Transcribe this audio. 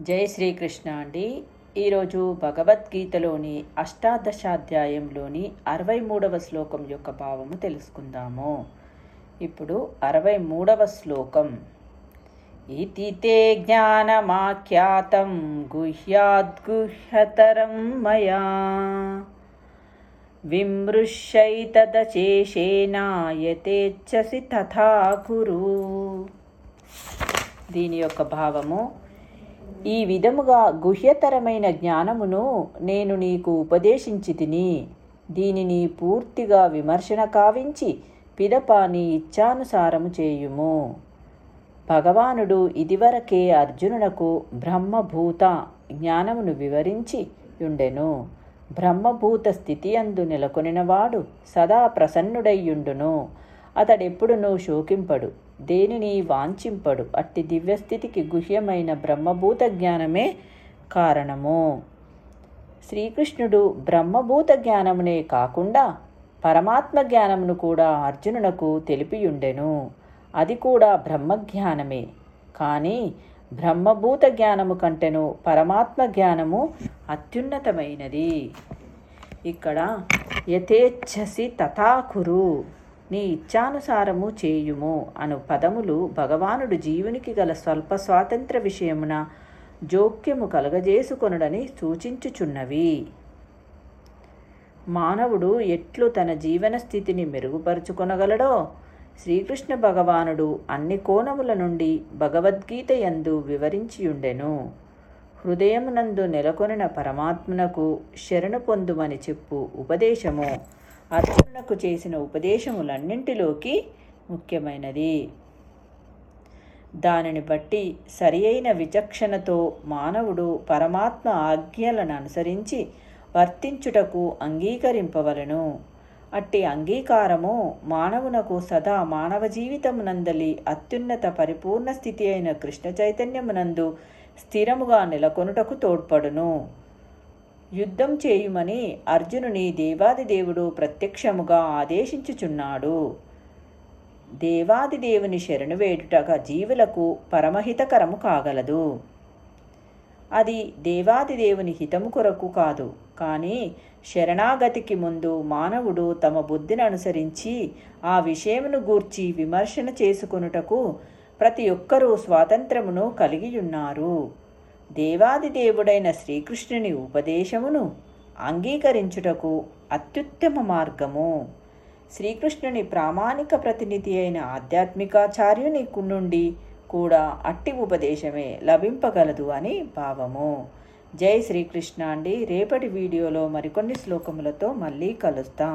జై శ్రీకృష్ణ అండి. ఈరోజు భగవద్గీతలోని అష్టాదశాధ్యాయంలోని అరవై మూడవ శ్లోకం యొక్క భావము తెలుసుకుందాము. ఇప్పుడు అరవై మూడవ శ్లోకం. ఇతి తే జ్ఞానమాఖ్యాతం గుహ్యాద్గుహ్యతరం మయా. విమృశ్యైతదశేషేనాయతేచ్చసి తథా కురు దీని యొక్క భావము ఈ విధముగా గుహ్యతరమైన జ్ఞానమును నేను నీకు ఉపదేశించి తిని దీనిని పూర్తిగా విమర్శన కావించి పిదప నీ ఇచ్చానుసారము చేయుము. భగవానుడు ఇదివరకే అర్జునునకు బ్రహ్మభూత జ్ఞానమును వివరించి యుండెను. బ్రహ్మభూత స్థితి అందు నెలకొనినవాడు సదా ప్రసన్నుడయ్యుండును అతడెప్పుడునూ శోకింపడు దేనిని వాంఛింపడు. అట్టి దివ్యస్థితికి గుహ్యమైన బ్రహ్మభూత జ్ఞానమే కారణము. శ్రీకృష్ణుడు బ్రహ్మభూత జ్ఞానమునే కాకుండా పరమాత్మ జ్ఞానమును కూడా అర్జునునకు తెలిపియుండెను. అది కూడా బ్రహ్మజ్ఞానమే. కానీ బ్రహ్మభూత జ్ఞానము కంటెను పరమాత్మ జ్ఞానము అత్యున్నతమైనది. ఇక్కడ యథేచ్ఛసి తథాకురు. నీ ఇచ్ఛానుసారము చేయుము అను పదములు భగవానుడు జీవునికి గల స్వల్ప స్వాతంత్ర విషయమున జోక్యము కలగజేసుకొనుడని సూచించుచున్నవి. మానవుడు ఎట్లు తన జీవన స్థితిని మెరుగుపరుచుకొనగలడో? శ్రీకృష్ణ భగవానుడు అన్ని కోణముల నుండి భగవద్గీత యందు వివరించియుండెను. హృదయమునందు నెలకొనిన పరమాత్మనకు శరణు పొందుమని చెప్పు ఉపదేశము. అర్జునులకు చేసిన ఉపదేశములన్నింటిలోకి ముఖ్యమైనది. దానిని బట్టి సరి అయిన విచక్షణతో మానవుడు పరమాత్మ ఆజ్ఞలను అనుసరించి వర్తించుటకు అంగీకరింపవలను. అట్టి అంగీకారము మానవునకు సదా మానవ జీవితమునందలి అత్యున్నత పరిపూర్ణ స్థితి అయిన కృష్ణ చైతన్యమునందు స్థిరముగా నెలకొనుటకు తోడ్పడును. యుద్ధం చేయుమని అర్జునుని దేవాదిదేవుడు ప్రత్యక్షముగా ఆదేశించుచున్నాడు. దేవాదిదేవుని శరణు వేడుటగా జీవులకు పరమహితకరము కాగలదు. అది దేవాదిదేవుని హితము కొరకు కాదు. కానీ శరణాగతికి ముందు మానవుడు తమ బుద్ధిని అనుసరించి ఆ విషయమును గూర్చి విమర్శన చేసుకొనుటకు ప్రతి ఒక్కరూ స్వాతంత్రమును కలిగియున్నారు. దేవాదిదేవుడైన శ్రీకృష్ణుని ఉపదేశమును అంగీకరించుటకు అత్యుత్తమ మార్గము. శ్రీకృష్ణుని ప్రామాణిక ప్రతినిధి అయిన ఆధ్యాత్మికాచార్యుని నుండి కూడా అట్టి ఉపదేశమే లభింపగలదు అని భావము. జై శ్రీకృష్ణ అండి. రేపటి వీడియోలో మరికొన్ని శ్లోకములతో మళ్ళీ కలుస్తాం.